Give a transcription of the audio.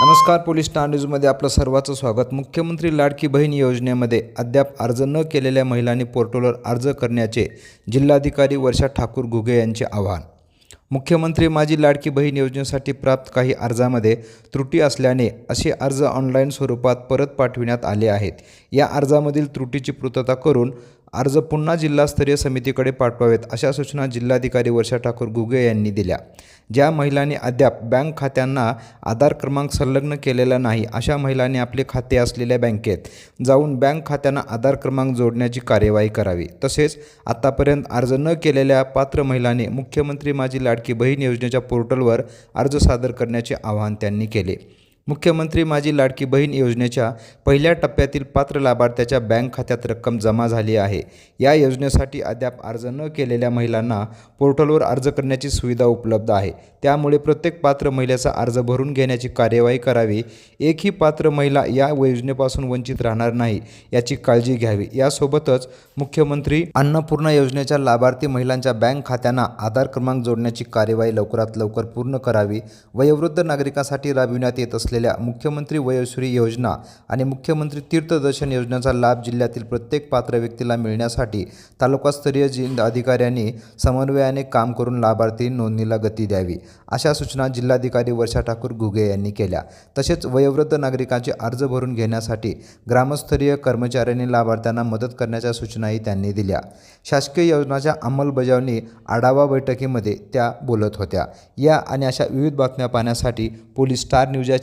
नमस्कार police star न्यूजमध्ये आपलं सर्वांचं स्वागत. मुख्यमंत्री लाडकी बहीण योजनेमध्ये अद्याप अर्ज न केलेल्या महिलांनी पोर्टलवर अर्ज करण्याचे जिल्हाधिकारी वर्षा ठाकूर घुगे यांचे आवाहन. मुख्यमंत्री माझी लाडकी बहीण योजनेसाठी प्राप्त काही अर्जामध्ये त्रुटी असल्याने असे अर्ज ऑनलाईन स्वरूपात परत पाठविण्यात आले आहेत. या अर्जामधील त्रुटीची पूर्तता करून अर्ज पुन्हा जिल्हास्तरीय समितीकडे पाठवावेत अशा सूचना जिल्हाधिकारी वर्षा ठाकूर घुगे यांनी दिल्या. ज्या महिलांनी अद्याप बँक खात्यांना आधार क्रमांक संलग्न केलेला नाही अशा महिलांनी आपले खाते असलेल्या बँकेत जाऊन बँक खात्यांना आधार क्रमांक जोडण्याची कार्यवाही करावी. तसेच आतापर्यंत अर्ज न केलेल्या पात्र महिलांनी मुख्यमंत्री माझी लाडकी बहीण योजनेच्या पोर्टलवर अर्ज सादर करण्याचे आवाहन त्यांनी केले. मुख्यमंत्री माझी लाडकी बहीण योजनेच्या पहिल्या टप्प्यातील पात्र लाभार्थ्याच्या बँक खात्यात रक्कम जमा झाली आहे. या योजनेसाठी अद्याप अर्ज न केलेल्या महिलांना पोर्टलवर अर्ज करण्याची सुविधा उपलब्ध आहे. त्यामुळे प्रत्येक पात्र महिलेचा अर्ज भरून घेण्याची कार्यवाही करावी. एकही पात्र महिला या योजनेपासून वंचित राहणार नाही याची काळजी घ्यावी. यासोबतच मुख्यमंत्री अन्नपूर्णा योजनेच्या लाभार्थी महिलांच्या बँक खात्यांना आधार क्रमांक जोडण्याची कार्यवाही लवकरात लवकर पूर्ण करावी. वयोवृद्ध नागरिकांसाठी राबविण्यात येत असलेल्या मुख्यमंत्री वयोश्री योजना आणि मुख्यमंत्री तीर्थदर्शन योजनेचा लाभ जिल्ह्यातील प्रत्येक पात्र व्यक्तीला मिळण्यासाठी तालुकास्तरीय जिल्हा अधिकाऱ्यांनी समन्वयाने काम करून लाभार्थी नोंदणीला गती द्यावी अशा सूचना जिल्हाधिकारी वर्षा ठाकूर घुगे यांनी केल्या. तसेच वयोवृद्ध नागरिकांचे अर्ज भरून घेण्यासाठी ग्रामस्तरीय कर्मचाऱ्यांनी लाभार्थ्यांना मदत करण्याच्या सूचनाही त्यांनी दिल्या. शासकीय योजनाच्या अंमलबजावणी आढावा बैठकीमध्ये त्या बोलत होत्या. या आणि अशा विविध बातम्या पाहण्यासाठी पोलीस स्टार न्यूज या